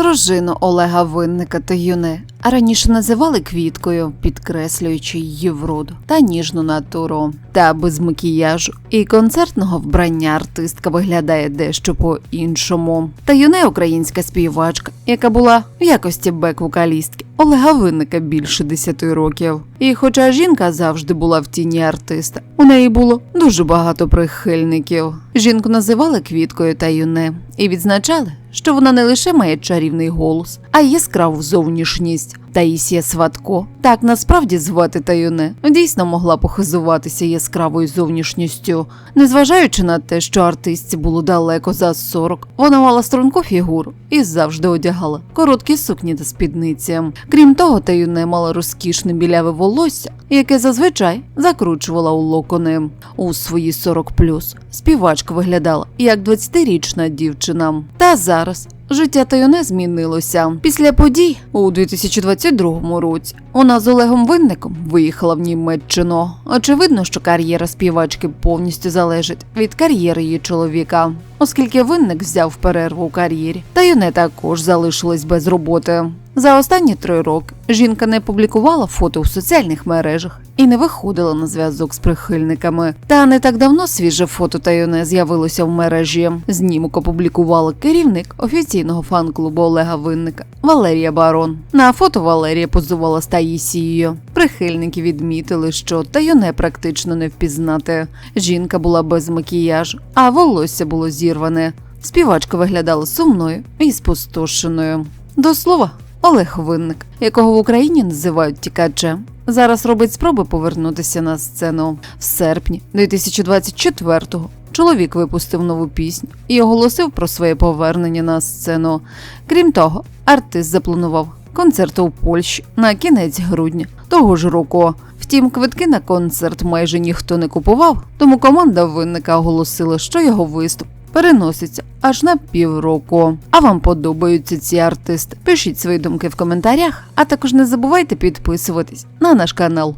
Дружину Олега Винника та Юне а раніше називали квіткою, підкреслюючи її вроду та ніжну натуру. Та без макіяжу і концертного вбрання артистка виглядає дещо по-іншому. Та юне українська співачка, яка була в якості бек-вокалістки Олега Винника більше 10 років. І хоча жінка завжди була в тіні артиста, у неї було дуже багато прихильників. Жінку називали квіткою та юне і відзначали, що вона не лише має чарівний голос, а й яскраву зовнішність. Таїсія Сватко, так насправді звати Таюне, дійсно могла похизуватися яскравою зовнішністю. Незважаючи на те, що артистці було далеко за 40, вона мала струнку фігуру і завжди одягала короткі сукні та спідниці. Крім того, Таюне мала розкішне біляве волосся, яке зазвичай закручувала у локони. У свої 40+, співачка виглядала як 20-річна дівчина. Та зараз Життя Тайоне змінилося. Після подій у 2022 році вона з Олегом Винником виїхала в Німеччину. Очевидно, що кар'єра співачки повністю залежить від кар'єри її чоловіка, оскільки винник взяв перерву у кар'єрі. Тайоне також залишилась без роботи. За останні три роки жінка не публікувала фото у соціальних мережах і не виходила на зв'язок з прихильниками. Та не так давно свіже фото Тайоне з'явилося в мережі. Знімок опублікувала керівник офіційного фан-клубу Олега Винника Валерія Барон. На фото Валерія позувала з Таїсією. Прихильники відмітили, що Тайоне практично не впізнати. Жінка була без макіяжу, а волосся було зірване. Співачка виглядала сумною і спустошеною. До слова, Олег Винник, якого в Україні називають тікачем, зараз робить спроби повернутися на сцену. В серпні 2024-го чоловік випустив нову пісню і оголосив про своє повернення на сцену. Крім того, артист запланував концерт у Польщі на кінець грудня того ж року. Втім, квитки на концерт майже ніхто не купував, тому команда винника оголосила, що його виступ переноситься аж на півроку. А вам подобаються ці артисти? Пишіть свої думки в коментарях, а також не забувайте підписуватись на наш канал.